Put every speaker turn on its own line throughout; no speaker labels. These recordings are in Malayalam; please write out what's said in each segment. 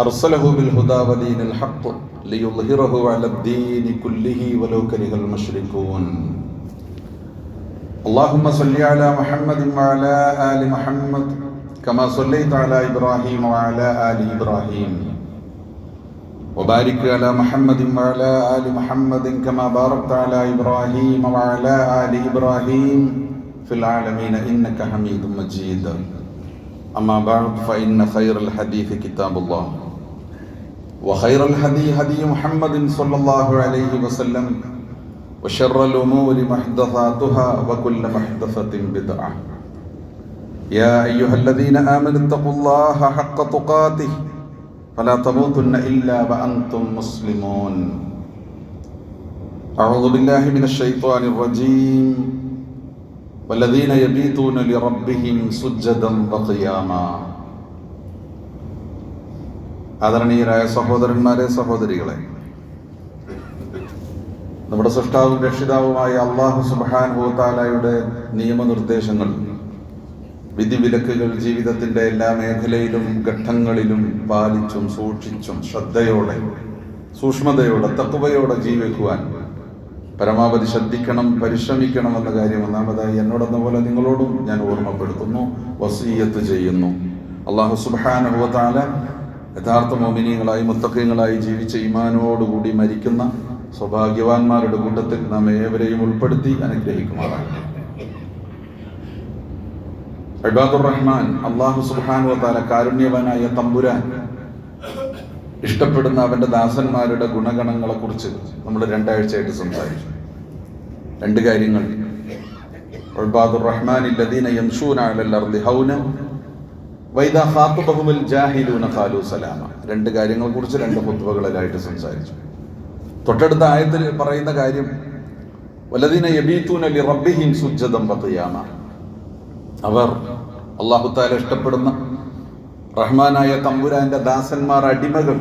أرسله بالهدى ودين الحق ليظهره على الدين كله ولو كره المشركون اللهم صل على محمد وعلى آل محمد كما صليت على إبراهيم وعلى آل إبراهيم وبارك على محمد وعلى آل محمد كما باركت على إبراهيم وعلى آل إبراهيم في العالمين إنك حميد مجيد أما بعد فإن خير الحديث كتاب الله وخير الهدي هدي محمد صلى الله عليه وسلم وشر الأمور محدثاتها وكل محدثة بدعة. يا أيها الذين آمنوا اتقوا الله حق تقاته فلا تموتن إلا وأنتم مسلمون. أعوذ بالله من الشيطان الرجيم. والذين يبيتون لربهم سجدا وقياما. ആദരണീയരായ സഹോദരന്മാരെ സഹോദരികളെ. നമ്മുടെ സൃഷ്ടാവും രക്ഷിതാവുമായ അള്ളാഹു സുബാൻ ഹോത്താലയുടെ നിയമനിർദ്ദേശങ്ങൾ വിധിവിലക്കുകൾ ജീവിതത്തിന്റെ എല്ലാ മേഖലയിലും ഘട്ടങ്ങളിലും പാലിച്ചും സൂക്ഷിച്ചും ശ്രദ്ധയോടെ സൂക്ഷ്മതയോടെ തത്വയോടെ ജീവിക്കുവാൻ പരമാവധി ശ്രദ്ധിക്കണം പരിശ്രമിക്കണം എന്ന കാര്യം ഒന്നാമതായി എന്നോടെന്ന പോലെ നിങ്ങളോടും ഞാൻ ഓർമ്മപ്പെടുത്തുന്നു വസീയത്ത് ചെയ്യുന്നു. അള്ളാഹു സുബാനുഭവത്താല യഥാർത്ഥ മോമിനിയങ്ങളായി മുത്തക്കങ്ങളായി ജീവിച്ച ഈമാനോടുകൂടി മരിക്കുന്ന സൗഭാഗ്യവാന്മാരുടെ കൂട്ടത്തിൽ നാം ഏവരെയും ഉൾപ്പെടുത്തി അനുഗ്രഹിക്കുമാറാകട്ടെ. അബാദുർ റഹ്മാൻ അള്ളാഹു സുബാനു താല കാരുണ്യവാനായ തമ്പുരാൻ ഇഷ്ടപ്പെടുന്ന അവന്റെ ദാസന്മാരുടെ ഗുണഗണങ്ങളെ കുറിച്ച് നമ്മൾ രണ്ടാഴ്ചയായിട്ട് സംസാരിച്ചു. രണ്ട് കാര്യങ്ങൾ. അബാദുർ റഹ്മാൻ ഖാലു രണ്ട് കാര്യങ്ങളെ കുറിച്ച് രണ്ട് കുത്തുവകളിലായിട്ട് സംസാരിച്ചു. തൊട്ടടുത്ത ആയത്തിൽ പറയുന്ന കാര്യം വലദീന യബീത്തൂന ലി റബ്ബിഹിം സുജ്ജതം വഖിയാമ അവർ അല്ലാഹു തആല ഇഷ്ടപ്പെടുന്ന റഹ്മാനായ തമ്പുരാന്റെ ദാസന്മാർ അടിമകൾ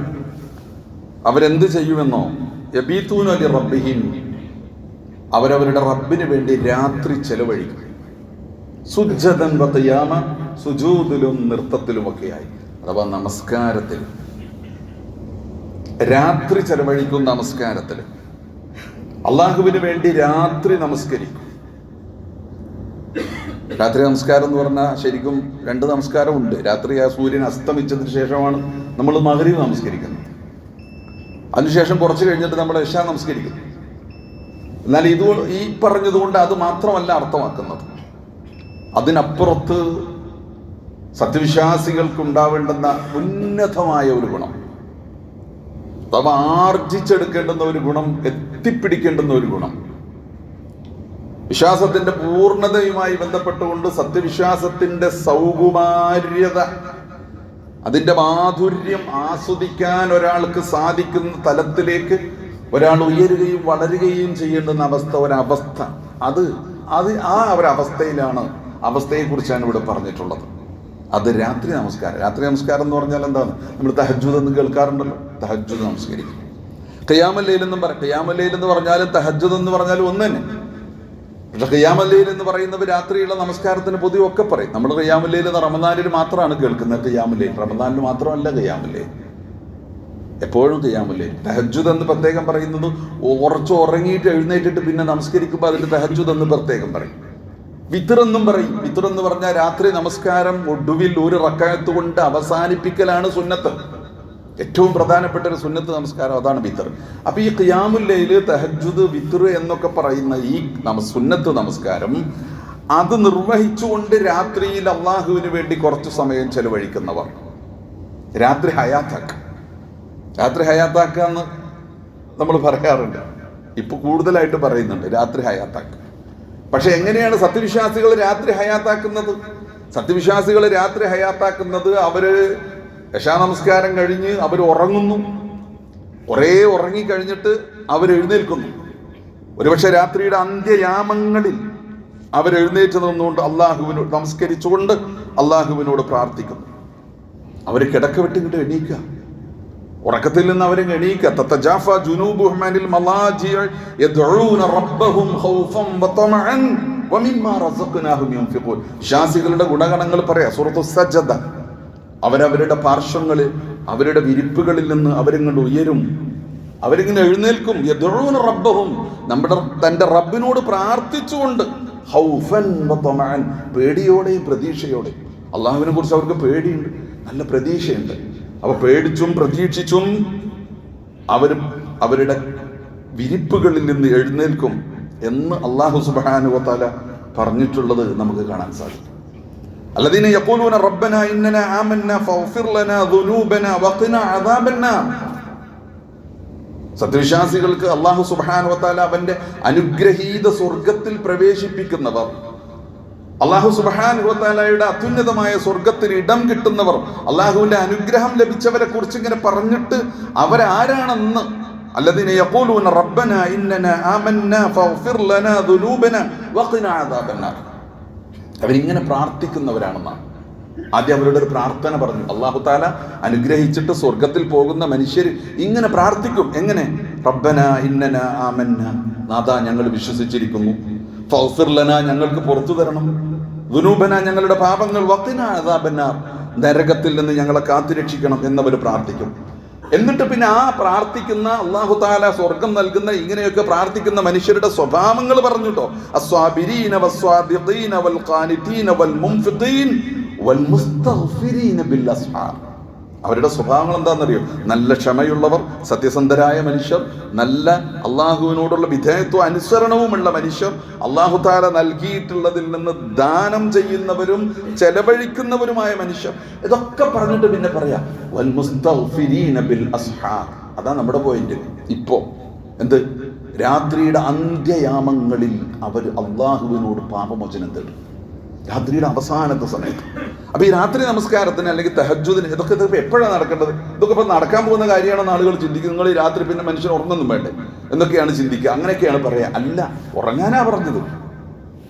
അവരെന്ത് ചെയ്യുമെന്നോ യബീത്തൂന ലി റബ്ബിഹിം അവരവരുടെ റബ്ബിന് വേണ്ടി രാത്രി ചെലവഴിക്കും. സുജ്ജതൻ വഖിയാമ സുജൂദിലും നൃത്തത്തിലുമൊക്കെയായി. അഥവാ നമസ്കാരത്തിൽ. രാത്രി ചെലവഴിക്കും നമസ്കാരത്തിൽ. അള്ളാഹുവിന് വേണ്ടി രാത്രി നമസ്കരിക്കും. രാത്രി നമസ്കാരം എന്ന് പറഞ്ഞാൽ ശരിക്കും രണ്ട് നമസ്കാരമുണ്ട്. രാത്രി ആ സൂര്യൻ അസ്തമിച്ചതിന് ശേഷമാണ് നമ്മൾ മകരീവ് നമസ്കരിക്കുന്നത്. അതിനുശേഷം കുറച്ച് കഴിഞ്ഞിട്ട് നമ്മൾ ഇഷ നമസ്കരിക്കുന്നു എന്നാൽ ഇത് ഈ പറഞ്ഞതുകൊണ്ട് അത് മാത്രമല്ല അർത്ഥമാക്കുന്നത്. അതിനപ്പുറത്ത് സത്യവിശ്വാസികൾക്ക് ഉണ്ടാവേണ്ടുന്ന ഉന്നതമായ ഒരു ഗുണം. അഥവാ ആർജിച്ചെടുക്കേണ്ടുന്ന ഒരു ഗുണം എത്തിപ്പിടിക്കേണ്ടുന്ന ഒരു ഗുണം. വിശ്വാസത്തിന്റെ പൂർണതയുമായി ബന്ധപ്പെട്ടുകൊണ്ട് സത്യവിശ്വാസത്തിന്റെ സൗകുമാര്യത അതിന്റെ മാധുര്യം ആസ്വദിക്കാൻ ഒരാൾക്ക് സാധിക്കുന്ന തലത്തിലേക്ക് ഒരാൾ ഉയരുകയും വളരുകയും ചെയ്യേണ്ടുന്ന അവസ്ഥ ഒരവസ്ഥ. അത് അത് ആ ഒരവസ്ഥയിലാണ് അവസ്ഥയെക്കുറിച്ചാണ് ഇവിടെ പറഞ്ഞിട്ടുള്ളത്. അത് രാത്രി നമസ്കാരം. രാത്രി നമസ്കാരം എന്ന് പറഞ്ഞാൽ എന്താണ്? നമ്മൾ തഹജ്ജുദ് എന്ന് കേൾക്കാറുണ്ടല്ലോ. തഹജ്ജുദ് നമസ്കരിക്കും. ഖിയാമല്ലയിൽ എന്നും പറയും ഖിയാമല്ലയിൽ എന്ന് പറഞ്ഞാലും തഹജ്ജുദ് എന്ന് പറഞ്ഞാലും ഒന്ന് തന്നെ. പക്ഷെ ഖിയാമല്ലയിൽ എന്ന് പറയുന്നവർ രാത്രിയുള്ള നമസ്കാരത്തിന് പൊതുവെ ഒക്കെ പറയും. നമ്മൾ ഖിയാമല്ലയിൽ എന്ന് റമദാനിൽ മാത്രമാണ് കേൾക്കുന്നത് ഖിയാമല്ലയിൽ റമദാനിൽ മാത്രമല്ല ഖിയാമല്ലയിൽ എപ്പോഴും ഖിയാമല്ലയിൽ തഹജ്ജുദ് എന്ന് പ്രത്യേകം പറയുന്നത് ഉറച്ചു ഉറങ്ങിയിട്ട് എഴുന്നേറ്റിട്ട് പിന്നെ നമസ്കരിക്കുമ്പോൾ അതിന്റെ തഹജ്ജുദ് എന്ന് പ്രത്യേകം പറയും. വിത്തർ എന്നും പറയും. വിത്തർ എന്ന് പറഞ്ഞാൽ രാത്രി നമസ്കാരം ഒടുവിൽ ഒരു റക്കായത്ത് കൊണ്ട് അവസാനിപ്പിക്കലാണ് സുന്നത്ത്. ഏറ്റവും പ്രധാനപ്പെട്ട ഒരു സുന്നത്ത് നമസ്കാരം അതാണ് വിത്തർ അപ്പൊ ഈ ഖിയാമുല്ലയിൽ തഹജുദ് വിത്തർ എന്നൊക്കെ പറയുന്ന ഈ സുന്നത്ത് നമസ്കാരം അത് നിർവഹിച്ചുകൊണ്ട് രാത്രിയിൽ അള്ളാഹുവിന് വേണ്ടി കുറച്ച് സമയം ചെലവഴിക്കുന്നവർ. രാത്രി ഹയാത്താക്ക. രാത്രി ഹയാത്താക്ക എന്ന് നമ്മൾ പറയാറുണ്ട്. ഇപ്പൊ കൂടുതലായിട്ട് പറയുന്നുണ്ട് രാത്രി ഹയാത്താക്ക. പക്ഷെ എങ്ങനെയാണ് സത്യവിശ്വാസികൾ രാത്രി ഹയാത്താക്കുന്നത്? സത്യവിശ്വാസികൾ രാത്രി ഹയാത്താക്കുന്നത് അവർ യശാ നമസ്കാരം കഴിഞ്ഞ് അവർ ഉറങ്ങുന്നു. കുറേ ഉറങ്ങിക്കഴിഞ്ഞിട്ട് അവർ എഴുന്നേൽക്കുന്നു. ഒരുപക്ഷെ രാത്രിയുടെ അന്ത്യയാമങ്ങളിൽ അവരെഴുന്നേറ്റ് നിന്നുകൊണ്ട് അള്ളാഹുവിനോട് നമസ്കരിച്ചുകൊണ്ട് അള്ളാഹുവിനോട് പ്രാർത്ഥിക്കുന്നു. അവർ കിടക്ക വിട്ടിങ്ങോട്ട് എണീക്കുക. ഉറക്കത്തിൽ നിന്ന് അവരെ എണീക്കുക. റബ്ബഹും ഖൗഫൻ വതമഅൻ വമിമ്മാ ശാസികളുടെ ഗുണഗണങ്ങൾ പറയാ. സൂറത്തു സജ്ദ അവരവരുടെ പാർശ്വങ്ങളിൽ അവരുടെ വിരിപ്പുകളിൽ നിന്ന് അവരിങ്ങോട്ട് ഉയരും. അവരിങ്ങനെ എഴുന്നേൽക്കും. യദ്ഊന റബ്ബഹും. നമ്മുടെ തന്റെ റബ്ബിനോട് പ്രാർത്ഥിച്ചുകൊണ്ട് ഹൗഫൻ വതമഅൻ പേടിയോടെയും പ്രതീക്ഷയോടെയും. അള്ളാഹുവിനെ കുറിച്ച് അവർക്ക് പേടിയുണ്ട്. നല്ല പ്രതീക്ഷയുണ്ട്. അപ്പൊ പേടിച്ചും പ്രതീക്ഷിച്ചും അവരും അവരുടെ വിരിപ്പുകളിൽ നിന്ന് എഴുന്നേൽക്കും എന്ന് അള്ളാഹു സുബാനുവത്താല പറഞ്ഞിട്ടുള്ളത് നമുക്ക് കാണാൻ സാധിക്കും. അല്ലദീന യഖൂലൂന റബ്ബന ഇന്നന ആമന്ന ഫഗ്ഫിർ ലനാ ദുനൂബന വഖിന അദാബന്നാ സത്യവിശ്വാസികൾക്ക് അള്ളാഹു സുബാനുവത്താല അവന്റെ അനുഗ്രഹീത സ്വർഗത്തിൽ പ്രവേശിപ്പിക്കുന്നവർ അള്ളാഹു സുബാനുവത്താലയുടെ അത്യുന്നതമായ സ്വർഗത്തിൽ ഇടം കിട്ടുന്നവർ അള്ളാഹുവിന്റെ അനുഗ്രഹം ലഭിച്ചവരെ കുറിച്ച് ഇങ്ങനെ പറഞ്ഞിട്ട് അവരാരാണെന്ന് الذين يقولون ربنا إننا آمنا فاغفر لنا ذنوبنا وقنا عذاب النار അവരിങ്ങനെ പ്രാർത്ഥിക്കുന്നവരാണെന്നാണ് ആദ്യം അവരുടെ ഒരു പ്രാർത്ഥന പറഞ്ഞു അള്ളാഹു താല അനുഗ്രഹിച്ചിട്ട് സ്വർഗത്തിൽ പോകുന്ന മനുഷ്യർ ഇങ്ങനെ പ്രാർത്ഥിക്കും എങ്ങനെ റബ്ബന ഇന്നന ആമന്ന നാഥ ഞങ്ങൾ വിശ്വസിച്ചിരിക്കുന്നു ഫൗഫിർലന ഞങ്ങൾക്ക് പുറത്തു തരണം. ദുനൂബന ഞങ്ങളുടെ പാപങ്ങൾ അതാബന്നാർ നരകത്തിൽ നിന്ന് ഞങ്ങളെ കാത്തുരക്ഷിക്കണം എന്നവർ പ്രാർത്ഥിക്കും. എന്നിട്ട് പിന്നെ ആ പ്രാർത്ഥിക്കുന്ന അള്ളാഹു താല സ്വർഗം നൽകുന്ന ഇങ്ങനെയൊക്കെ പ്രാർത്ഥിക്കുന്ന മനുഷ്യരുടെ സ്വഭാവങ്ങൾ പറഞ്ഞിട്ടോ. അസ്വാബിരീന വൽ വൽ വൽ മുസ്തഗ്ഫിരീന അവരുടെ സ്വഭാവങ്ങൾ എന്താണെന്നറിയോ? നല്ല ക്ഷമയുള്ളവർ സത്യസന്ധരായ മനുഷ്യർ നല്ല അള്ളാഹുവിനോടുള്ള വിധേയത്വ അനുസരണവുമുള്ള മനുഷ്യർ അള്ളാഹു താല നൽകിയിട്ടുള്ളതിൽ നിന്ന് ദാനം ചെയ്യുന്നവരും ചെലവഴിക്കുന്നവരുമായ മനുഷ്യർ. ഇതൊക്കെ പറഞ്ഞിട്ട് പിന്നെ പറയാം അതാ നമ്മുടെ പോയിന്റ് ഇപ്പോ എന്ത്? രാത്രിയുടെ അന്ത്യയാമങ്ങളിൽ അവർ അള്ളാഹുവിനോട് പാപമോചനം തേടും. രാത്രിയുടെ അവസാനത്തെ സമയത്ത്. അപ്പൊ ഈ രാത്രി നമസ്കാരത്തിന് അല്ലെങ്കിൽ തെഹജുദിന് ഇതൊക്കെ ഇതൊക്കെ എപ്പോഴാണ് നടക്കേണ്ടത്? ഇതൊക്കെ ഇപ്പൊ നടക്കാൻ പോകുന്ന കാര്യമാണെന്ന് ആളുകൾ ചിന്തിക്കും. നിങ്ങൾ ഈ രാത്രി പിന്നെ മനുഷ്യൻ ഉറങ്ങൊന്നും വേണ്ടേ? എന്നൊക്കെയാണ് ചിന്തിക്കുക. അങ്ങനെയൊക്കെയാണ് പറയുക അല്ല ഉറങ്ങാനാ പറഞ്ഞത്.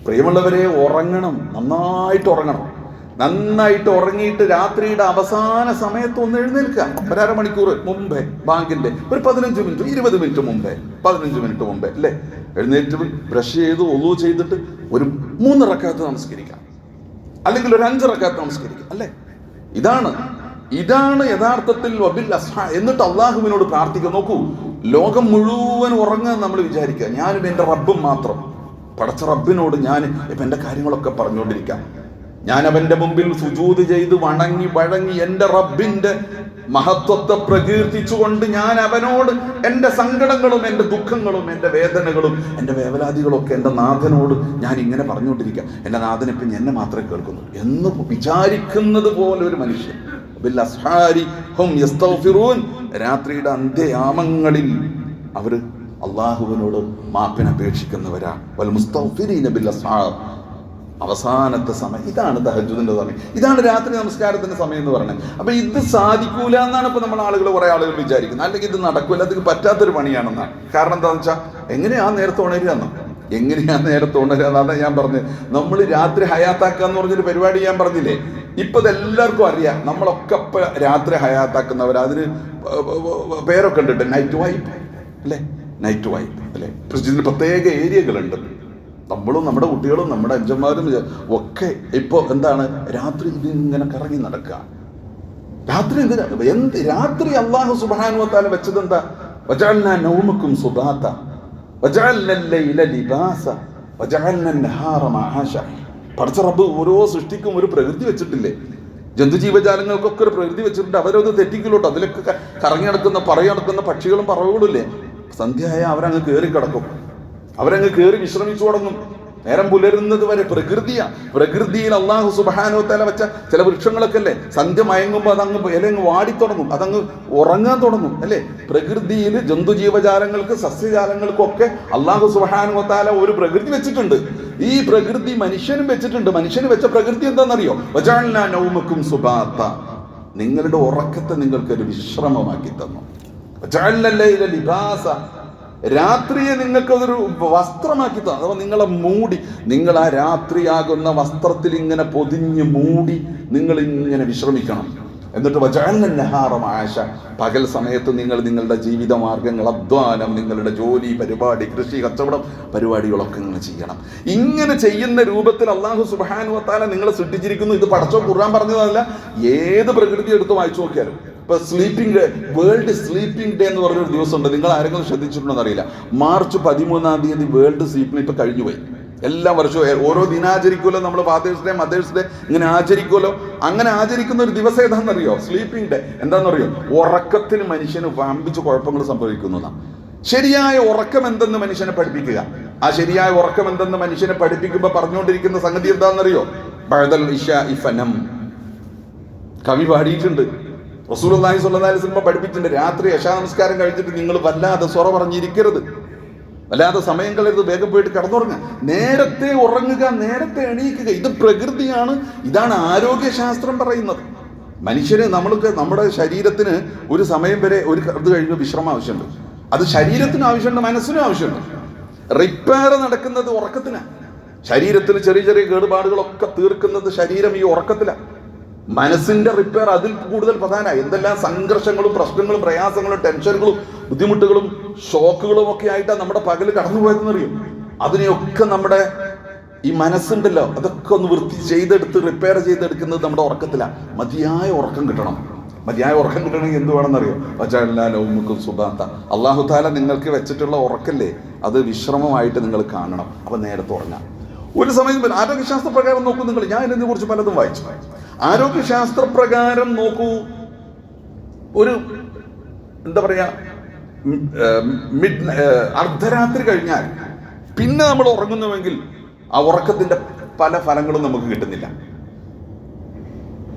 പ്രിയമുള്ളവരെ ഉറങ്ങണം. നന്നായിട്ട് ഉറങ്ങണം. നന്നായിട്ട് ഉറങ്ങിയിട്ട് രാത്രിയുടെ അവസാന സമയത്ത് ഒന്ന് എഴുന്നേൽക്കുക. ഒരര മണിക്കൂർ മുമ്പേ ബാങ്കിന്റെ ഒരു പതിനഞ്ച് മിനിറ്റ് ഇരുപത് മിനിറ്റ് മുമ്പേ പതിനഞ്ച് മിനിറ്റ് മുമ്പേ അല്ലേ? എഴുന്നേറ്റ് ബ്രഷ് ചെയ്ത് ഒന്നു ചെയ്തിട്ട് ഒരു മൂന്ന് റക്കാത്ത് നമസ്കരിക്കാം. അല്ലെങ്കിൽ ഒരു അഞ്ച് റക്കാത്ത് നമസ്കരിക്കും അല്ലേ? ഇതാണ് ഇതാണ് യഥാർത്ഥത്തിൽ വബിൽ അസ്ഹ എന്നിട്ട് അള്ളാഹുവിനോട് പ്രാർത്ഥിക്കുക. നോക്കൂ ലോകം മുഴുവൻ ഉറങ്ങാൻ നമ്മൾ വിചാരിക്കുക. ഞാനും എന്റെ റബ്ബും മാത്രം. പടച്ച റബ്ബിനോട് ഞാൻ ഇപ്പം എന്റെ കാര്യങ്ങളൊക്കെ പറഞ്ഞുകൊണ്ടിരിക്കാം. ഞാൻ അവന്റെ മുമ്പിൽ സുജൂത് ചെയ്ത് വണങ്ങി വഴങ്ങി എന്റെ റബ്ബിന്റെ മഹത്വത്തെ പ്രകീർത്തിച്ചുകൊണ്ട് ഞാൻ അവനോട് എന്റെ സങ്കടങ്ങളും എന്റെ ദുഃഖങ്ങളും എന്റെ വേദനകളും എന്റെ വേവലാതികളും ഒക്കെ എന്റെ നാഥനോട് ഞാൻ ഇങ്ങനെ പറഞ്ഞുകൊണ്ടിരിക്കുക. എന്റെ നാഥൻ ഇപ്പം എന്നെ മാത്രമേ കേൾക്കുന്നു. എന്ന് വിചാരിക്കുന്നത് പോലെ ഒരു മനുഷ്യൻ. രാത്രിയുടെ അന്ത്യയാമങ്ങളിൽ അവർ അള്ളാഹുവിനോട് മാപ്പിനപേക്ഷിക്കുന്നവരാ വൽ മുസ്തഗ്ഫിരീന ബിൽ അവസാനത്തെ സമയം. ഇതാണ് തഹജുദിന്റെ സമയം. ഇതാണ് രാത്രി നമസ്കാരത്തിന്റെ സമയം എന്ന് പറയുന്നത്. അപ്പൊ ഇത് സാധിക്കൂല എന്നാണ് ഇപ്പൊ നമ്മൾ ആളുകൾ കുറെ ആളുകൾ വിചാരിക്കുന്നത്. അല്ലെങ്കിൽ ഇത് നടക്കൂല അതിന് പറ്റാത്തൊരു പണിയാണെന്നാണ്. കാരണം എന്താണെന്ന് വെച്ചാൽ എങ്ങനെയാ നേരത്തെ ഉണരുകയെന്നോ എങ്ങനെയാ നേരത്തെ ഉണരുക അതാണ് ഞാൻ പറഞ്ഞത്. നമ്മൾ രാത്രി ഹയാത്താക്കുക എന്ന് പറഞ്ഞൊരു പരിപാടി ഞാൻ പറഞ്ഞില്ലേ? ഇപ്പൊ ഇതെല്ലാവർക്കും അറിയാം. നമ്മളൊക്കെ ഇപ്പൊ രാത്രി ഹയാത്താക്കുന്നവർ അതിന് പേരൊക്കെ ഉണ്ട് നൈറ്റ് വൈപ്പ് അല്ലേ? നൈറ്റ് വൈപ്പ് അല്ലേ? പ്രത്യേക ഏരിയകളുണ്ട് നമ്മളും നമ്മുടെ കുട്ടികളും നമ്മുടെ അച്ഛന്മാരും ഒക്കെ ഇപ്പോൾ എന്താണ്? രാത്രി ഇതിങ്ങനെ കറങ്ങി നടക്കുക. രാത്രി എന്തിനാ എന്ത് രാത്രി അള്ളാഹു സുബാനുവത്താൽ വെച്ചത് എന്താ വജാലിന നൗമക്കും സുബാത്ത പഠിച്ച റബ്ബ് ഓരോ സൃഷ്ടിക്കും ഒരു പ്രകൃതി വെച്ചിട്ടില്ലേ? ജന്തുജീവജാലങ്ങൾക്കൊക്കെ ഒരു പ്രകൃതി വെച്ചിട്ടുണ്ട്. അവരത് തെറ്റിക്കലോട്ട് അതിലൊക്കെ കറങ്ങി നടക്കുന്ന പറയടക്കുന്ന പക്ഷികളും പറവുകളും ഇല്ലേ? സന്ധ്യയായ അവരങ്ങ് കയറി കിടക്കും അവരങ്ങ് കയറി വിശ്രമിച്ചു തുടങ്ങും നേരം പുലരുന്നത് വരെ പ്രകൃതിയാ. പ്രകൃതിയിൽ അള്ളാഹു സുബാനോ തല വെച്ച ചില വൃക്ഷങ്ങളൊക്കെ അല്ലേ സന്ധ്യ മയങ്ങുമ്പോൾ അതങ്ങ് ഇലങ്ങ് വാടിത്തുടങ്ങും. അതങ്ങ് ഉറങ്ങാൻ തുടങ്ങും അല്ലേ? പ്രകൃതിയിൽ ജന്തുജീവജാലങ്ങൾക്ക് സസ്യജാലങ്ങൾക്കും ഒക്കെ അള്ളാഹു സുബാനോ താല ഒരു പ്രകൃതി വെച്ചിട്ടുണ്ട്. ഈ പ്രകൃതി മനുഷ്യനും വെച്ചിട്ടുണ്ട്. മനുഷ്യന് വെച്ച പ്രകൃതി എന്താണെന്നറിയോ നൗമക്കും സുബാത്ത. നിങ്ങളുടെ ഉറക്കത്തെ നിങ്ങൾക്കൊരു വിശ്രമമാക്കി തന്നു. ലിബാസ. രാത്രിയെ നിങ്ങൾക്ക് അതൊരു വസ്ത്രമാക്കി തന്നു. അഥവാ നിങ്ങളെ മൂടി നിങ്ങൾ ആ രാത്രിയാകുന്ന വസ്ത്രത്തിൽ ഇങ്ങനെ പൊതിഞ്ഞ് മൂടി നിങ്ങൾ ഇങ്ങനെ വിശ്രമിക്കണം. എന്നിട്ട് വജഅൽന ആശ. പകൽ സമയത്ത് നിങ്ങൾ നിങ്ങളുടെ ജീവിത മാർഗങ്ങൾ അധ്വാനം നിങ്ങളുടെ ജോലി പരിപാടി കൃഷി കച്ചവടം പരിപാടികളൊക്കെ നിങ്ങൾ ചെയ്യണം. ഇങ്ങനെ ചെയ്യുന്ന രൂപത്തിൽ അള്ളാഹു സുബാനുവത്താല നിങ്ങളെ സൃഷ്ടിച്ചിരിക്കുന്നു. ഇത് പടച്ചോ കുറാൻ പറഞ്ഞതല്ല. ഏത് പ്രകൃതി എടുത്ത് വായിച്ചു നോക്കിയാലും. ഇപ്പൊ sleeping day world sleeping day എന്ന് പറഞ്ഞൊരു ദിവസമുണ്ട്. നിങ്ങൾ ആരെങ്കിലും ശ്രദ്ധിച്ചിട്ടുണ്ടോ അറിയില്ല. മാർച്ച് പതിമൂന്നാം തീയതി വേൾഡ് സ്ലീപ്പിംഗ് ഇപ്പൊ കഴിഞ്ഞുപോയി. എല്ലാ വർഷവും ഓരോ ദിനാചരിക്കുമല്ലോ നമ്മൾ ഫാദേഴ്സ് ഡേ മദേഴ്സ് ഡേ ഇങ്ങനെ ആചരിക്കുമല്ലോ. അങ്ങനെ ആചരിക്കുന്ന ഒരു ദിവസം ഏതാണെന്നറിയോ? സ്ലീപ്പിംഗ് ഡേ എന്താണെന്നറിയോ? ഉറക്കത്തിന് മനുഷ്യന് വമ്പിച്ച് കുഴപ്പങ്ങൾ സംഭവിക്കുന്നതാണ് ശരിയായ ഉറക്കം എന്തെന്ന് മനുഷ്യനെ പഠിപ്പിക്കുക. ആ ശരിയായ ഉറക്കം എന്തെന്ന് മനുഷ്യനെ പഠിപ്പിക്കുമ്പോൾ പറഞ്ഞുകൊണ്ടിരിക്കുന്ന സംഗതി എന്താണെന്നറിയോ? ബഅദൽ ഇഷ ഇഫനം. കവി പാടിയിട്ടുണ്ട്. സ്വല്ലല്ലാഹി അലൈഹി വസല്ലം പഠിപ്പിച്ചിട്ടുണ്ട്. രാത്രി യശാ നമസ്കാരം കഴിച്ചിട്ട് നിങ്ങൾ വല്ലാതെ സ്വറ പറഞ്ഞിരിക്കരുത്. വല്ലാതെ സമയം കളയരുത്. വേഗം പോയിട്ട് കടന്നുറങ്ങുക. നേരത്തെ ഉറങ്ങുക നേരത്തെ എണീക്കുക. ഇത് പ്രകൃതിയാണ്. ഇതാണ് ആരോഗ്യശാസ്ത്രം പറയുന്നത്. മനുഷ്യന് നമ്മൾക്ക് നമ്മുടെ ശരീരത്തിന് ഒരു സമയം വരെ ഒരു ഇത് കഴിഞ്ഞ് വിശ്രമം ആവശ്യമുണ്ട്. അത് ശരീരത്തിന് ആവശ്യമുണ്ട് മനസ്സിനും ആവശ്യമുണ്ട്. റിപ്പയർ നടക്കുന്നത് ഉറക്കത്തിനാണ് ശരീരത്തിൽ ചെറിയ ചെറിയ കേടുപാടുകളൊക്കെ തീർക്കുന്നത് ശരീരം ഈ ഉറക്കത്തിലാണ് മനസ്സിന്റെ റിപ്പയർ അതിൽ കൂടുതൽ പ്രധാന എന്തെല്ലാം സംഘർഷങ്ങളും പ്രശ്നങ്ങളും പ്രയാസങ്ങളും ടെൻഷനുകളും ബുദ്ധിമുട്ടുകളും ഷോക്കുകളും ഒക്കെ ആയിട്ടാണ് നമ്മുടെ പകൽ കടന്നു പോയതെന്നറിയും അതിനെയൊക്കെ നമ്മുടെ ഈ മനസ്സുണ്ടല്ലോ അതൊക്കെ ഒന്ന് വൃത്തി ചെയ്തെടുത്ത് റിപ്പയർ ചെയ്തെടുക്കുന്നത് നമ്മുടെ ഉറക്കത്തിലാണ് മതിയായ ഉറക്കം കിട്ടണം. മതിയായ ഉറക്കം കിട്ടണമെങ്കിൽ എന്ത് വേണമെന്നറിയോ? വച്ചാലും സുബാത്ത. അള്ളാഹു താല നിങ്ങൾക്ക് വെച്ചിട്ടുള്ള ഉറക്കല്ലേ? അത് വിശ്രമമായിട്ട് നിങ്ങൾ കാണണം. അപ്പൊ നേരത്തെ ഉറങ്ങാം. ഒരു സമയം. ആരോഗ്യശാസ്ത്ര പ്രകാരം നോക്കും നിങ്ങൾ. ഞാൻ ഇതിനെ കുറിച്ച് പലതും വായിച്ചു. ആരോഗ്യശാസ്ത്ര പ്രകാരം നോക്കൂ. ഒരു എന്താ പറയാ മിഡ് അർദ്ധരാത്രി കഴിഞ്ഞാൽ പിന്നെ നമ്മൾ ഉറങ്ങുന്നുവെങ്കിൽ ആ ഉറക്കത്തിന്റെ പല ഫലങ്ങളും നമുക്ക് കിട്ടുന്നില്ല.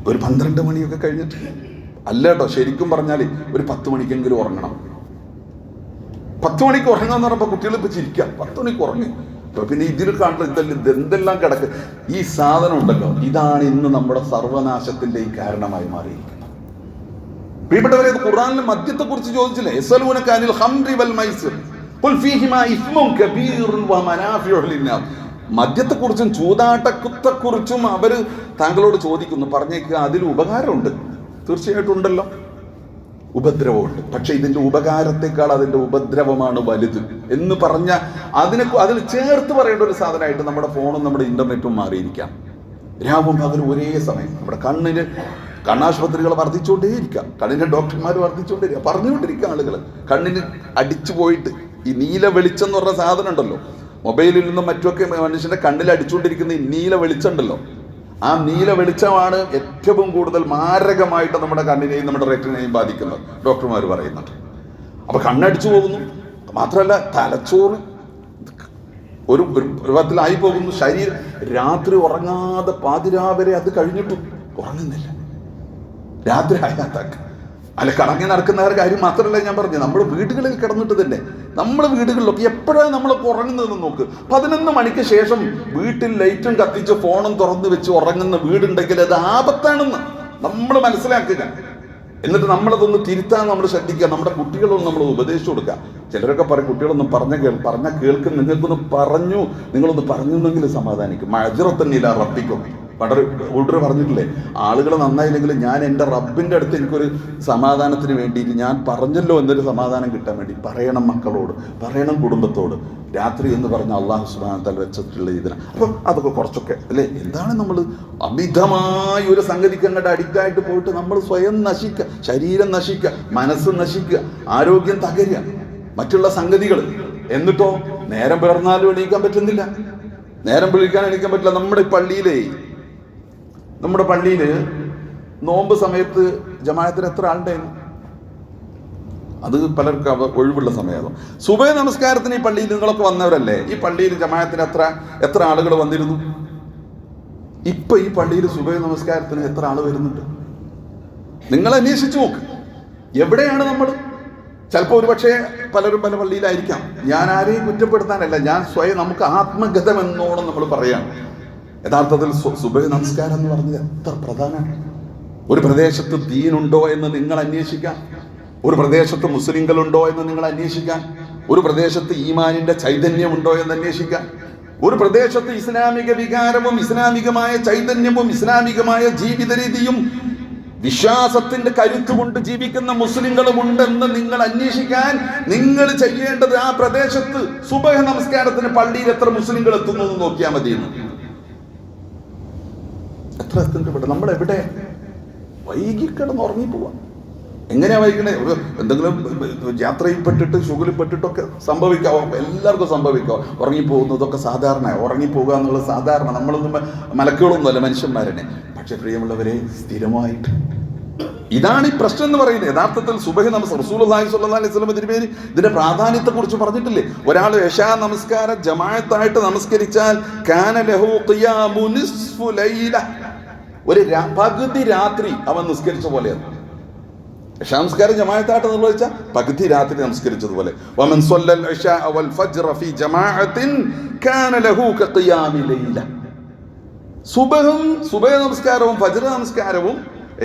ഒരു പന്ത്രണ്ട് മണിയൊക്കെ കഴിഞ്ഞിട്ട് അല്ല കേട്ടോ ശരിക്കും പറഞ്ഞാൽ ഒരു പത്ത് മണിക്കെങ്കിലും ഉറങ്ങണം. പത്ത് മണിക്ക് ഉറങ്ങാന്ന് പറയുമ്പോൾ കുട്ടികൾ ഇപ്പൊ ചിരിക്കാം. പത്ത് മണിക്ക് ഉറങ്ങി. പിന്നെ ഇതിൽ കാണുന്ന ഇതെല്ലാം ഇതെന്തെല്ലാം കിടക്ക്? ഈ സാധനം ഉണ്ടല്ലോ. ഇതാണ് ഇന്ന് നമ്മുടെ സർവനാശത്തിന്റെ ഈ കാരണമായി മാറിയിരിക്കുന്നത്. പ്രിയപ്പെട്ടവരെ ഖുറാനിലെ മദ്യത്തെ കുറിച്ച് ചോദിച്ചില്ലേ? യസ്അലൂനക അനിൽ ഖംറി വൽ മൈസിർ. മദ്യത്തെക്കുറിച്ചും ചൂതാട്ടത്തെക്കുറിച്ചും അവർ താങ്കളോട് ചോദിക്കുന്നു. പറഞ്ഞേക്കുക അതിൽ ഉപകാരമുണ്ട്. തീർച്ചയായിട്ടും ഉണ്ടല്ലോ. ഉപദ്രവമുണ്ട്. പക്ഷെ ഇതിന്റെ ഉപകാരത്തെക്കാൾ അതിന്റെ ഉപദ്രവമാണ് വലുത്. എന്ന് പറഞ്ഞ അതിനെ അതിൽ ചേർത്ത് പറയേണ്ട ഒരു സാധനമായിട്ട് നമ്മുടെ ഫോണും നമ്മുടെ ഇന്റർനെറ്റും മാറിയിരിക്കാം. രാവും പകലും ഒരേ സമയം. നമ്മുടെ കണ്ണിന് കണ്ണാശുപത്രികൾ വർദ്ധിച്ചുകൊണ്ടേയിരിക്കാം. കണ്ണിന്റെ ഡോക്ടർമാർ വർദ്ധിച്ചുകൊണ്ടിരിക്കുക പറഞ്ഞുകൊണ്ടിരിക്കുക ആളുകൾ കണ്ണിന് അടിച്ചു പോയിട്ട് ഈ നീല വെളിച്ചം എന്ന് പറഞ്ഞ സാധനം ഉണ്ടല്ലോ. മൊബൈലിൽ നിന്നും മറ്റുമൊക്കെ മനുഷ്യന്റെ കണ്ണിൽ അടിച്ചുകൊണ്ടിരിക്കുന്ന ഈ നീല വെളിച്ചം ഉണ്ടല്ലോ. ആ നീല വെളിച്ചമാണ് ഏറ്റവും കൂടുതൽ മാരകമായിട്ട് നമ്മുടെ കണ്ണിനെയും നമ്മുടെ റെറ്റിനെയും ബാധിക്കുന്നത്. ഡോക്ടർമാർ പറയുന്നുണ്ട്. അപ്പൊ കണ്ണടിച്ചു പോകുന്നു. മാത്രമല്ല തലച്ചോറ് ഒരു പരുവത്തിലായി പോകുന്നു. ശരീരം രാത്രി ഉറങ്ങാതെ പാതിരാവരെ അത് കഴിഞ്ഞിട്ടും ഉറങ്ങുന്നില്ല. രാത്രി ആയാത്താക്ക്. അല്ല കറങ്ങി നടക്കുന്ന ഒരു കാര്യം മാത്രമല്ല ഞാൻ പറഞ്ഞു നമ്മൾ വീടുകളിൽ കിടന്നിട്ട് തന്നെ നമ്മൾ വീടുകളിലൊക്കെ എപ്പോഴാണ് നമ്മൾ ഉറങ്ങുന്നതെന്ന് നോക്ക്. പതിനൊന്ന് മണിക്ക് ശേഷം വീട്ടിൽ ലൈറ്റും കത്തിച്ച് ഫോണും തുറന്നു വെച്ച് ഉറങ്ങുന്ന വീടുണ്ടെങ്കിൽ അത് ആപത്താണെന്ന് നമ്മൾ മനസ്സിലാക്കുക. എന്നിട്ട് നമ്മളതൊന്ന് തിരുത്താൻ നമ്മൾ ശ്രദ്ധിക്കുക. നമ്മുടെ കുട്ടികളൊന്നും നമ്മൾ ഉപദേശിച്ചു കൊടുക്കുക. ചിലരൊക്കെ പറയും കുട്ടികളൊന്നും പറഞ്ഞ കേൾ പറഞ്ഞ കേൾക്കും. നിങ്ങൾക്കൊന്ന് പറഞ്ഞു. നിങ്ങളൊന്ന് പറഞ്ഞെന്നെങ്കിൽ സമാധാനിക്കും. മഴറത്തന്നില്ല റബ്ബിക്കും. വളരെ കൂട്ടർ പറഞ്ഞിട്ടില്ലേ ആളുകൾ നന്നായില്ലെങ്കിൽ ഞാൻ എന്റെ റബ്ബിന്റെ അടുത്ത് എനിക്കൊരു സമാധാനത്തിന് വേണ്ടിയിട്ട് ഞാൻ പറഞ്ഞല്ലോ എന്നൊരു സമാധാനം കിട്ടാൻ വേണ്ടി പറയണം മക്കളോട് പറയണം കുടുംബത്തോട്. രാത്രി എന്ന് പറഞ്ഞ അള്ളാഹു സുബാന തല വെച്ചിട്ടുള്ള ഇതിന്. അപ്പം അതൊക്കെ കുറച്ചൊക്കെ അല്ലേ? എന്താണ് നമ്മൾ അമിതമായ ഒരു സംഗതിക്ക് അങ്ങോട്ട് അഡിക്റ്റായിട്ട് പോയിട്ട് നമ്മൾ സ്വയം നശിക്കുക ശരീരം നശിക്കുക മനസ്സ് നശിക്കുക ആരോഗ്യം തകരുക. മറ്റുള്ള സംഗതികൾ എന്നിട്ടോ നേരം പിളർന്നാലും എണീക്കാൻ പറ്റുന്നില്ല. നേരം വിളിക്കാൻ എണീക്കാൻ പറ്റില്ല. നമ്മുടെ പള്ളിയിലേ നമ്മുടെ പള്ളിയിൽ നോമ്പ് സമയത്ത് ജമാഅത്തിന് എത്ര ആളുണ്ടായിരുന്നു അത് പലർക്കും അവ- ഒഴിവുള്ള സമയമാകും. സുബൈ നമസ്കാരത്തിന് ഈ പള്ളിയിൽ നിങ്ങളൊക്കെ വന്നവരല്ലേ? ഈ പള്ളിയിൽ ജമാഅത്തിന് എത്ര എത്ര ആളുകൾ വന്നിരുന്നു? ഇപ്പൊ ഈ പള്ളിയിൽ സുബൈ നമസ്കാരത്തിന് എത്ര ആൾ വരുന്നുണ്ട്? നിങ്ങൾ അന്വേഷിച്ചു നോക്ക്. എവിടെയാണ് നമ്മൾ ചിലപ്പോൾ ഒരുപക്ഷെ പലരും പല പള്ളിയിലായിരിക്കാം. ഞാൻ ആരെയും കുറ്റപ്പെടുത്താനല്ല. ഞാൻ സ്വയം നമുക്ക് ആത്മഗതം എന്നോണം നമ്മൾ പറയാണ് യഥാർത്ഥത്തിൽ സുബഹ നമസ്കാരം എന്ന് പറഞ്ഞത് എത്ര പ്രധാനമാണ്. ഒരു പ്രദേശത്ത് ദീനുണ്ടോ എന്ന് നിങ്ങൾ അന്വേഷിക്കാം. ഒരു പ്രദേശത്ത് മുസ്ലിങ്ങളുണ്ടോ എന്ന് നിങ്ങൾ അന്വേഷിക്കാം. ഒരു പ്രദേശത്ത് ഈമാനിന്റെ ചൈതന്യമുണ്ടോ എന്ന് അന്വേഷിക്കാം. ഒരു പ്രദേശത്ത് ഇസ്ലാമിക വികാരവും ഇസ്ലാമികമായ ചൈതന്യവും ഇസ്ലാമികമായ ജീവിത രീതിയും വിശ്വാസത്തിന്റെ കരുത്തുകൊണ്ട് ജീവിക്കുന്ന മുസ്ലിങ്ങളും ഉണ്ടെന്ന് നിങ്ങൾ അന്വേഷിക്കാൻ നിങ്ങൾ ചെയ്യേണ്ടത് ആ പ്രദേശത്ത് സുബഹ നമസ്കാരത്തിന് പള്ളിയിൽ എത്ര മുസ്ലിങ്ങൾ എത്തുന്നു നോക്കിയാൽ മതി എന്ന്. എത്ര ഇവിടെ നമ്മൾ എവിടെ? വൈകി ഉറങ്ങി ഉറങ്ങിപ്പോവാ. എങ്ങനെയാ വൈകണേ? ഒരു എന്തെങ്കിലും യാത്രയിൽ പെട്ടിട്ട് ഷുഗറിൽ പെട്ടിട്ടൊക്കെ സംഭവിക്കാവോ എല്ലാവർക്കും സംഭവിക്കാവോ? ഉറങ്ങിപ്പോകുന്നതൊക്കെ സാധാരണ ഉറങ്ങിപ്പോകുക എന്നുള്ളത് സാധാരണ. നമ്മളൊന്നും മലക്കുകളൊന്നുമല്ല മനുഷ്യന്മാരനെ പക്ഷെ പ്രിയമുള്ളവരെ സ്ഥിരമായിട്ട്. ഇതാണ് ഈ പ്രശ്നം എന്ന് പറയുന്നത്. യഥാർത്ഥത്തിൽ സുബഹി നമസ് റസൂൽ അലൈഹി അലൈഹി സ്വലം തിരുമേനി ഇതിന്റെ പ്രാധാന്യത്തെ കുറിച്ച് പറഞ്ഞിട്ടില്ലേ? ഒരാൾ യശാ നമസ്കാരം ജമായത്തായിട്ട് നമസ്കരിച്ചാൽ കാന ലഹു ഖിയാമു ഒരു പകുതി രാത്രി അവൻ നിസ്കരിച്ച പോലെയാണ്. നമസ്കാരം ജമാഅത്തായിട്ട് നിർവഹിച്ച പകുതി രാത്രി നമസ്കരിച്ചതുപോലെ വമൻ ഇശാ വൽ ഫീ കാന ലഹു കഖിയാമി ലൈല. സുബഹും സുബഹ നമസ്കാരവും ഫജ്ർ നമസ്കാരവും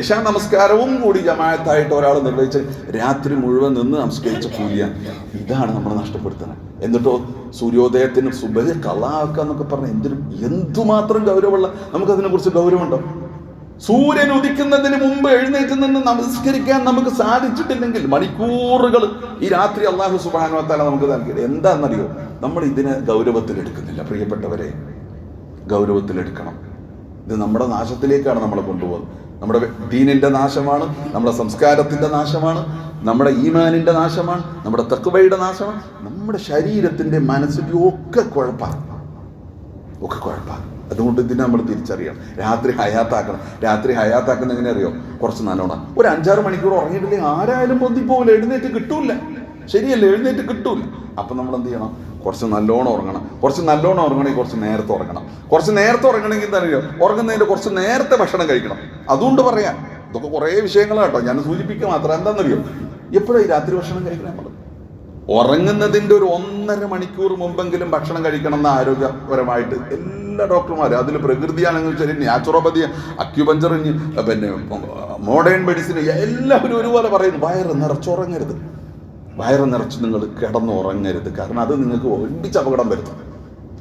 ഇശാ നമസ്കാരവും കൂടി ജമാഅത്തായിട്ട് ഒരാൾ നിർവഹിച്ച് രാത്രി മുഴുവൻ നിന്ന് നമസ്കരിച്ച കൂലിയാണ്. ഇതാണ് നമ്മൾ നഷ്ടപ്പെടുത്തുന്നത്. എന്നിട്ടോ സൂര്യോദയത്തിന് സുബഹ കളാക്കുക എന്നൊക്കെ പറഞ്ഞ എന്തിനും എന്തുമാത്രം ഗൗരവമുള്ള നമുക്കതിനെ കുറിച്ച് ഗൗരവമുണ്ടോ? സൂര്യൻ ഉദിക്കുന്നതിന് മുമ്പ് എഴുന്നേറ്റ് നിന്ന് നമസ്കരിക്കാൻ നമുക്ക് സാധിച്ചിട്ടില്ലെങ്കിൽ മണിക്കൂറുകൾ ഈ രാത്രി അള്ളാഹു സുബാനുവത്താല നമുക്ക് നൽകിയത്. എന്താണെന്നറിയോ? നമ്മൾ ഇതിനെ ഗൗരവത്തിൽ എടുക്കുന്നില്ല. പ്രിയപ്പെട്ടവരെ ഗൗരവത്തിലെടുക്കണം ഇത് നമ്മുടെ നാശത്തിലേക്കാണ് നമ്മളെ കൊണ്ടുപോകുന്നത്. നമ്മുടെ ദീനിന്റെ നാശമാണ് നമ്മുടെ സംസ്കാരത്തിന്റെ നാശമാണ് നമ്മുടെ ഈമാനിന്റെ നാശമാണ് നമ്മുടെ തക്കുവയുടെ നാശമാണ് നമ്മുടെ ശരീരത്തിന്റെ മനസ്സിന്റെ ഒക്കെ കുഴപ്പമാണ് ഒക്കെ കുഴപ്പമാണ് അതുകൊണ്ട് ഇതിനെ നമ്മൾ തിരിച്ചറിയണം. രാത്രി ഹയാത്താക്കണം. രാത്രി ഹയാത്താക്കുന്ന എങ്ങനെ അറിയോ കുറച്ച് നല്ലോണം. ഒരു അഞ്ചാറ് മണിക്കൂർ ഉറങ്ങിയിട്ടില്ലെങ്കിൽ ആരായാലും പൊന്തിപ്പോവില്ല എഴുന്നേറ്റ് കിട്ടൂല ശരിയല്ല? എഴുന്നേറ്റ് കിട്ടൂല അപ്പം നമ്മൾ എന്ത് ചെയ്യണം? കുറച്ച് നല്ലോണം ഉറങ്ങണം. കുറച്ച് നല്ലോണം ഉറങ്ങണമെങ്കിൽ കുറച്ച് നേരത്തെ ഉറങ്ങണം. കുറച്ച് നേരത്തെ ഉറങ്ങണമെങ്കിൽ എന്താ അറിയോ? ഉറങ്ങുന്നതിന്റെ കുറച്ച് നേരത്തെ ഭക്ഷണം കഴിക്കണം. അതുകൊണ്ട് പറയാം. ഇതൊക്കെ കുറേ വിഷയങ്ങളാണ് കേട്ടോ ഞാൻ സൂചിപ്പിക്കുക മാത്രം. എന്താണെന്നറിയോ? എപ്പോഴാണ് ഈ രാത്രി ഭക്ഷണം കഴിക്കണം നമ്മൾ ഉറങ്ങുന്നതിന്റെ ഒരു ഒന്നര മണിക്കൂർ മുമ്പെങ്കിലും ഭക്ഷണം കഴിക്കണം എന്ന ആരോഗ്യപരമായിട്ട് എല്ലാ ഡോക്ടർമാരും അതിൽ പ്രകൃതിയാണെങ്കിൽ ശരി നാച്ചുറോപ്പതി അക്യുപഞ്ചർ പിന്നെ മോഡേൺ മെഡിസിൻ എല്ലാവരും ഒരുപോലെ പറയുന്നു വയറ് നിറച്ചുറങ്ങരുത് വയറ് നിറച്ച് നിങ്ങൾ കിടന്നുറങ്ങരുത്. കാരണം അത് നിങ്ങൾക്ക് ഒഴിപ്പിച്ച് അപകടം വരുത്തും.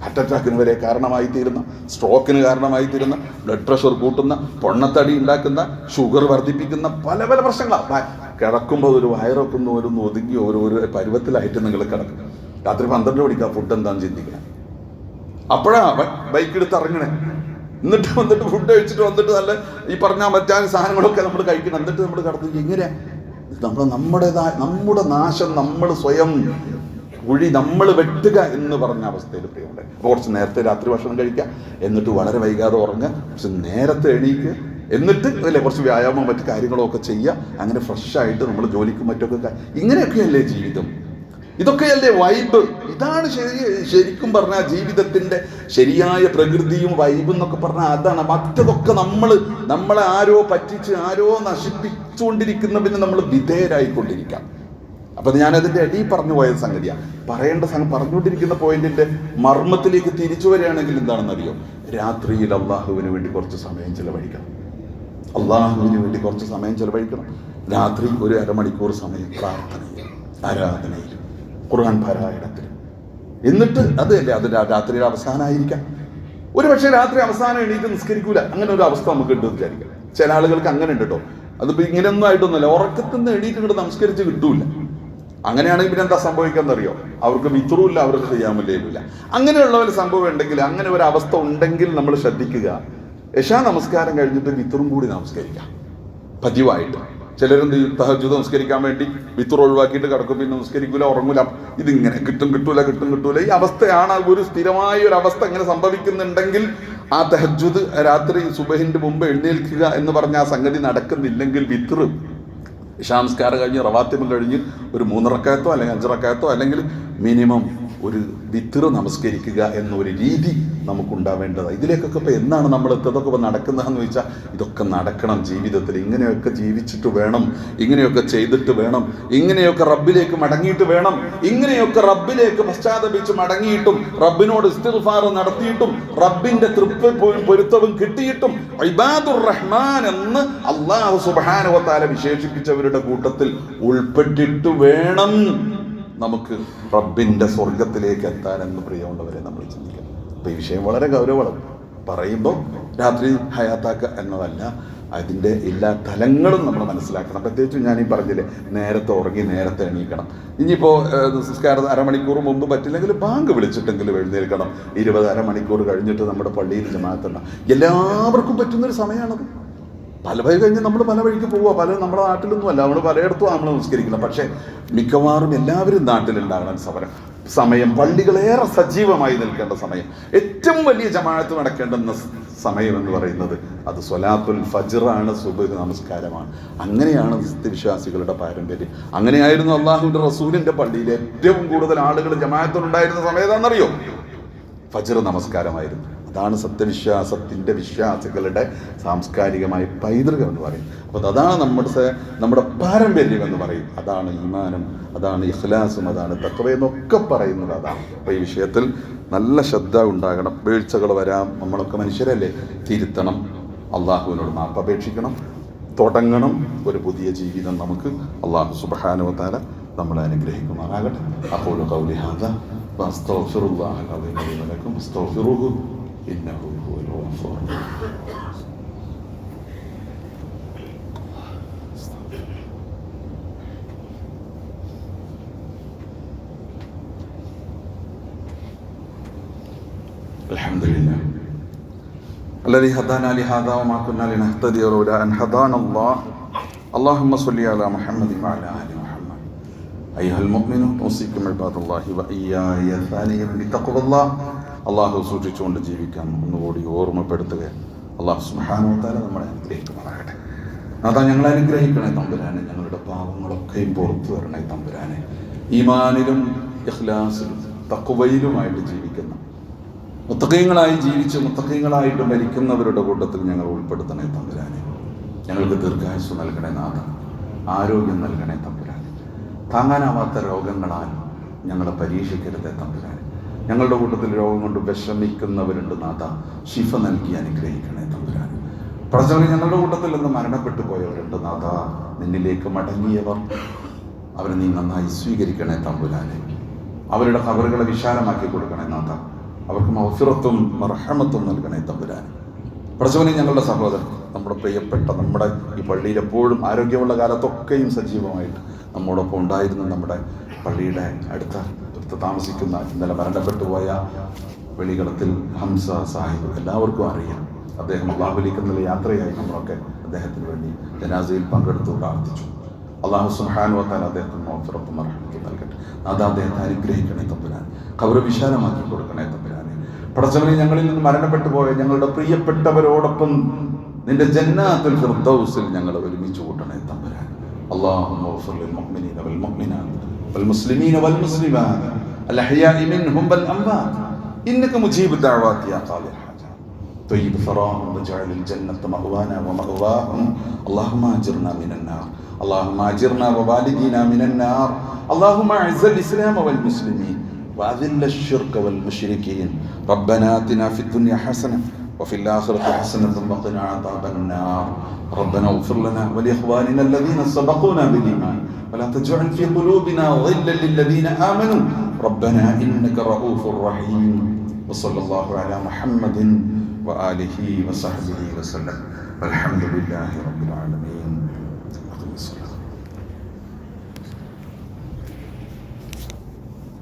ഹാർട്ട് അറ്റാക്കിന് വരെ കാരണമായി തീരുന്ന സ്ട്രോക്കിന് കാരണമായി തീരുന്ന ബ്ലഡ് പ്രഷർ കൂട്ടുന്ന പൊണ്ണത്തടി ഉണ്ടാക്കുന്ന ഷുഗർ വർദ്ധിപ്പിക്കുന്ന പല പല പ്രശ്നങ്ങളാണ് കിടക്കുമ്പോൾ ഒരു വയറൊക്കെ ഒരു ഒതുങ്ങി ഓരോരോ പരുവത്തിലായിട്ട് നിങ്ങൾ കിടക്കും. രാത്രി പന്ത്രണ്ട് മണിക്കാ ഫുഡ് എന്താണെന്ന് ചിന്തിക്കുക അപ്പോഴാ ബൈക്ക് എടുത്ത് ഇറങ്ങണേ. എന്നിട്ട് വന്നിട്ട് ഫുഡ് കഴിച്ചിട്ട് വന്നിട്ട് നല്ല ഈ പറഞ്ഞ മറ്റാൻ സാധനങ്ങളൊക്കെ നമ്മൾ കഴിക്കണം. എന്നിട്ട് നമ്മൾ കിടന്നു എങ്ങനെയാ? നമ്മൾ നമ്മുടേതായ നമ്മുടെ നാശം നമ്മൾ സ്വയം കുഴി നമ്മൾ വെട്ടുക എന്ന് പറഞ്ഞ അവസ്ഥയിൽ പ്രിയമുണ്ട്. അപ്പോൾ കുറച്ച് നേരത്തെ രാത്രി ഭക്ഷണം കഴിക്കുക എന്നിട്ട് വളരെ വൈകാതെ ഉറങ്ങുക. കുറച്ച് നേരത്തെ എണീക്കുക എന്നിട്ട് അല്ലേ കുറച്ച് വ്യായാമം മറ്റു കാര്യങ്ങളൊക്കെ ചെയ്യുക. അങ്ങനെ ഫ്രഷായിട്ട് നമ്മൾ ജോലിക്കും മറ്റൊക്കെ ഇങ്ങനെയൊക്കെയല്ലേ ജീവിതം? ഇതൊക്കെയല്ലേ വൈബ് ഇതാണ് ശരി ശരിക്കും പറഞ്ഞാൽ ജീവിതത്തിന്റെ ശരിയായ പ്രകൃതിയും വൈബും എന്നൊക്കെ പറഞ്ഞാൽ അതാണ്. മറ്റതൊക്കെ നമ്മൾ നമ്മളെ ആരോ പറ്റിച്ച് ആരോ നശിപ്പിച്ചുകൊണ്ടിരിക്കുന്ന നശിപ്പിച്ചുകൊണ്ടിരിക്കുന്നതിന് നമ്മൾ വിധേയരായിക്കൊണ്ടിരിക്കാം. അപ്പൊ ഞാനതിന്റെ അടി പറഞ്ഞു പോയ സംഗതിയാണ് പറയേണ്ട സംഗതി പറഞ്ഞുകൊണ്ടിരിക്കുന്ന പോയിന്റിന്റെ മർമ്മത്തിലേക്ക് തിരിച്ചു വരികയാണെങ്കിൽ എന്താണെന്നറിയോ? രാത്രിയിൽ അള്ളാഹുവിന് വേണ്ടി കുറച്ച് സമയം ചെലവഴിക്കണം. അള്ളാഹുവിന് വേണ്ടി കുറച്ച് സമയം ചെലവഴിക്കണം. രാത്രി ഒരു അരമണിക്കൂർ സമയം പ്രാർത്ഥനയിൽ ആരാധനയിൽ ഖുർആൻ പാരായണത്തിൽ എന്നിട്ട് അതല്ലേ അത് രാത്രിയുടെ അവസാനമായിരിക്കാം ഒരു പക്ഷേ രാത്രി അവസാനം എണീറ്റ് നിസ്കരിക്കൂല. അങ്ങനെ ഒരു അവസ്ഥ നമുക്ക് ഉണ്ട് വിചാരിക്കാം. ചില ആളുകൾക്ക് അങ്ങനെ ഉണ്ട് കേട്ടോ. അതിപ്പോ ഇങ്ങനെയൊന്നും ആയിട്ടൊന്നുമില്ല. ഉറക്കത്തിൽ നിന്ന് എണീറ്റ് ഇങ്ങോട്ട് നമസ്കരിച്ച് കിട്ടൂല. അങ്ങനെയാണെങ്കിൽ പിന്നെ എന്താ സംഭവിക്കാന്നറിയോ? അവർക്ക് മിത്രമില്ല അവർക്ക് ചെയ്യാൻ വേണ്ടിയില്ല അങ്ങനെയുള്ള ഒരു സംഭവം ഉണ്ടെങ്കിൽ അങ്ങനെ ഒരു അവസ്ഥ ഉണ്ടെങ്കിൽ നമ്മൾ ശ്രദ്ധിക്കുക. യശാ നമസ്കാരം കഴിഞ്ഞിട്ട് വിത്തറും കൂടി നമസ്കരിക്കാം. പതിവായിട്ട്. ചിലരെന്ത് തഹജുദ് നമസ്കരിക്കാൻ വേണ്ടി വിത്തർ ഒഴിവാക്കിയിട്ട് കിടക്കും. പിന്നെ നമസ്കരിക്കൂല ഉറങ്ങൂല. ഇതിങ്ങനെ കിട്ടും കിട്ടൂല കിട്ടും കിട്ടൂല. ഈ അവസ്ഥയാണ് ഒരു സ്ഥിരമായ ഒരു അവസ്ഥ ഇങ്ങനെ സംഭവിക്കുന്നുണ്ടെങ്കിൽ ആ തഹജുദ് രാത്രി സുബഹിന്റെ മുമ്പ് എഴുന്നേൽക്കുക എന്ന് പറഞ്ഞ ആ സംഗതി നടക്കുന്നില്ലെങ്കിൽ വിത്തുറ് ഇഷാംസ്കാരം കഴിഞ്ഞ് റവാത്തിമം കഴിഞ്ഞ് ഒരു മൂന്നിറക്കയത്തോ അല്ലെങ്കിൽ അഞ്ചിറക്കയത്തോ അല്ലെങ്കിൽ മിനിമം ഒരു വിത്തിറ് നമസ്കരിക്കുക എന്നൊരു രീതി നമുക്കുണ്ടാവേണ്ടത്. ഇതിലേക്കൊക്കെ ഇപ്പോൾ എന്നാണ് നമ്മൾ എത്തതൊക്കെ ഇപ്പോൾ നടക്കുന്നതെന്ന് ചോദിച്ചാൽ ഇതൊക്കെ നടക്കണം ജീവിതത്തിൽ. ഇങ്ങനെയൊക്കെ ജീവിച്ചിട്ട് വേണം. ഇങ്ങനെയൊക്കെ ചെയ്തിട്ട് വേണം. ഇങ്ങനെയൊക്കെ റബ്ബിലേക്ക് മടങ്ങിയിട്ട് വേണം. ഇങ്ങനെയൊക്കെ റബ്ബിലേക്ക് പശ്ചാത്തപിച്ച് മടങ്ങിയിട്ടും റബ്ബിനോട് ഇസ്തിഗ്ഫാർ നടത്തിയിട്ടും റബ്ബിന്റെ തൃപ്തി പൊരുത്തവും കിട്ടിയിട്ടും ഇബാദുർ റഹ്മാൻ എന്ന് അള്ളാഹു സുബാനുവത്താല വിശേഷിപ്പിച്ചവരുടെ കൂട്ടത്തിൽ ഉൾപ്പെട്ടിട്ട് വേണം. നമുക്ക് റബ്ബിന്റെ സ്വർഗത്തിലേക്ക് എത്താനെന്ന് പ്രിയമുള്ളവരെ നമ്മൾ ചിന്തിക്കണം. അപ്പം ഈ വിഷയം വളരെ ഗൗരവമാണ്. പറയുമ്പോൾ രാത്രി ഹയാത്താക്കുക എന്നതല്ല അതിന്റെ എല്ലാ തലങ്ങളും നമ്മൾ മനസ്സിലാക്കണം. പ്രത്യേകിച്ചും ഞാൻ ഈ പറഞ്ഞില്ലേ നേരത്തെ ഉറങ്ങി നേരത്തെ എണീക്കണം. ഇനിയിപ്പോൾ നിസ്കാരം അരമണിക്കൂർ മുമ്പ് പറ്റില്ലെങ്കിൽ ബാങ്ക് വിളിച്ചിട്ടെങ്കിലും എഴുന്നേൽക്കണം. ഇരുപത് അരമണിക്കൂർ കഴിഞ്ഞിട്ട് നമ്മുടെ പള്ളിയിൽ ജമാത്തണം എല്ലാവർക്കും പറ്റുന്നൊരു സമയമാണത് വഴി കഴിഞ്ഞ് നമ്മൾ പല വഴിക്ക് പോവുക പല നമ്മുടെ നാട്ടിലൊന്നും അല്ല. നമ്മൾ പലയിടത്തും നമ്മൾ നമസ്കരിക്കണം പക്ഷേ മിക്കവാറും എല്ലാവരും നാട്ടിലുണ്ടാകണം സമരം. സമയം പള്ളികളേറെ സജീവമായി നിൽക്കേണ്ട സമയം. ഏറ്റവും വലിയ ജമാഅത്ത് നടക്കേണ്ടുന്ന സമയം എന്ന് പറയുന്നത് അത് സ്വലാത്തുൽ ഫജറാണ് സുബഹ് നമസ്കാരമാണ്. അങ്ങനെയാണ് വിശ്വാസികളുടെ പാരമ്പര്യം. അങ്ങനെയായിരുന്നു അള്ളാഹുവിന്റെ റസൂലിന്റെ പള്ളിയിൽ ഏറ്റവും കൂടുതൽ ആളുകൾ ജമാഅത്തിനുണ്ടായിരുന്ന സമയത്താണെന്നറിയോ ഫജർ നമസ്കാരമായിരുന്നു. അതാണ് സത്യവിശ്വാസത്തിൻ്റെ വിശ്വാസികളുടെ സാംസ്കാരികമായ പൈതൃകം എന്ന് പറയും അപ്പോൾ അതാണ് നമ്മുടെ സ- നമ്മുടെ പാരമ്പര്യം എന്ന് പറയും അതാണ് ഈമാനും അതാണ് ഇഖ്ലാസും അതാണ് തത്വയെന്നൊക്കെ പറയുന്നത് അതാണ് അപ്പോൾ ഈ വിഷയത്തിൽ നല്ല ശ്രദ്ധ ഉണ്ടാകണം വീഴ്ചകൾ വരാം നമ്മളൊക്കെ മനുഷ്യരല്ലേ തിരുത്തണം അള്ളാഹുവിനോട് മാപ്പപേക്ഷിക്കണം തുടങ്ങണം ഒരു പുതിയ ജീവിതം നമുക്ക് അള്ളാഹു സുബഹാനുവത്താല നമ്മളെ അനുഗ്രഹിക്കുമാറാകട്ടെ അപ്പോൾ قولي هذا واستغفر الله العظيم لي ولكم استغفروه إنه هو الغفور الحمد لله. الذي هدانا لهذا وما كنا لنهتدي لولا أن هدانا الله. اللهم صل على محمد وعلى ال محمد ايها المؤمنون اوصيكم عباد الله واياي ثانيا بتقوى الله അള്ളാഹു സൂക്ഷിച്ചുകൊണ്ട് ജീവിക്കാൻ ഒന്നുകൂടി ഓർമ്മപ്പെടുത്തുക അള്ളാഹു സുഹാനോത്താല നമ്മളെ അനുഗ്രഹിക്കുമാറാകട്ടെ അതാ ഞങ്ങളെ അനുഗ്രഹിക്കണേ തമ്പുരാനെ ഞങ്ങളുടെ പാവങ്ങളൊക്കെയും പുറത്തു വരണേ തമ്പുരാനെ ഈമാനിലും ഇഖ്ലാസിലും തക്കുവയിലുമായിട്ട് ജീവിക്കുന്ന മുത്തക്കയങ്ങളായി ജീവിച്ച് മുത്തക്കയങ്ങളായിട്ട് മരിക്കുന്നവരുടെ കൂട്ടത്തിൽ ഞങ്ങൾ ഉൾപ്പെടുത്തണേ തമ്പുരാനെ ഞങ്ങൾക്ക് ദീർഘായുസ് നൽകണേ നാഥ ആരോഗ്യം നൽകണേ തമ്പുരാനെ താങ്ങാനാവാത്ത രോഗങ്ങളാൽ ഞങ്ങളെ പരീക്ഷിക്കരുത് തമ്പുരാൻ ഞങ്ങളുടെ കൂട്ടത്തിൽ രോഗം കൊണ്ട് വിഷമിക്കുന്നവരുണ്ട് നാഥ. ശിഫ നൽകി അനുഗ്രഹിക്കണേ തമ്പുരാൻ പ്രജകൾ ഞങ്ങളുടെ കൂട്ടത്തിൽ നിന്ന് മരണപ്പെട്ടു പോയവരുണ്ട് നാഥ. നിന്നിലേക്ക് മടങ്ങിയവർ അവരെ നീ നന്നായി സ്വീകരിക്കണേ തമ്പുരാനെ. അവരുടെ കബറുകളെ വിശാലമാക്കി കൊടുക്കണേ നാഥ. അവർക്ക് മൗഫിറത്തും മർഹമത്തും നൽകണേ തമ്പുരാൻ പ്രസവനെ ഞങ്ങളുടെ സഹോദരൻ നമ്മുടെ പ്രിയപ്പെട്ട നമ്മുടെ ഈ പള്ളിയിൽ എപ്പോഴും ആരോഗ്യമുള്ള കാലത്തൊക്കെയും സജീവമായിട്ട് നമ്മോടൊപ്പം ഉണ്ടായിരുന്നു നമ്മുടെ പള്ളിയുടെ അടുത്ത അടുത്ത് താമസിക്കുന്ന ഇന്നലെ മരണപ്പെട്ടു പോയ വെളികളത്തിൽ ഹംസ സാഹിബ് എല്ലാവർക്കും അറിയാം. അദ്ദേഹം അള്ളാഹുലേക്ക് എന്നുള്ള യാത്രയായി നമ്മളൊക്കെ അദ്ദേഹത്തിന് വേണ്ടി ജനാസയിൽ പങ്കെടുത്തു പ്രാർത്ഥിച്ചു. അള്ളാഹു സുഹാനുവത്താൽ അദ്ദേഹത്തിന് മോഫറത്തും അർഹമത്തും നൽകട്ടെ. അത് അദ്ദേഹത്തെ അനുഗ്രഹിക്കണേ തമ്പുരാൻ കവറ് വിശാലമാക്കി കൊടുക്കണേ തമ്പുരാനെ. പടച്ചവനെ ഞങ്ങളിൽ നിന്ന് മരണപ്പെട്ടു പോയ ഞങ്ങളുടെ പ്രിയപ്പെട്ടവരോടൊപ്പം നിന്റെ ജന്നാത്തുൽ ഫിർദൗസിൽ ഞങ്ങൾ ഒരുമിച്ച് കൂട്ടണേ തമ്പുരാൻ اللهم اغفر للمؤمنين والمؤمنات والمسلمين والمسلمات الأحياء منهم والأموات إنك مجيب الدعوات يا قاضي الحاجات طيب ثراهم واجعل الجنة مأوانا ومأواهم اللهم أجرنا من النار اللهم أجرنا ووالدينا من النار اللهم أعز الإسلام والمسلمين وأذل الشرك والمشركين ربنا آتنا في الدنيا حسنة وفي الآخرة حسنة وقنا عذاب النار. ربنا اغفر لنا ولإخواننا الذين سبقونا بالإيمان. ولا تجعل في قلوبنا غلا للذين آمنوا. ربنا إنك رؤوف رحيم. وصلى الله على محمد وآله وصحبه وسلم. والحمد لله رب العالمين.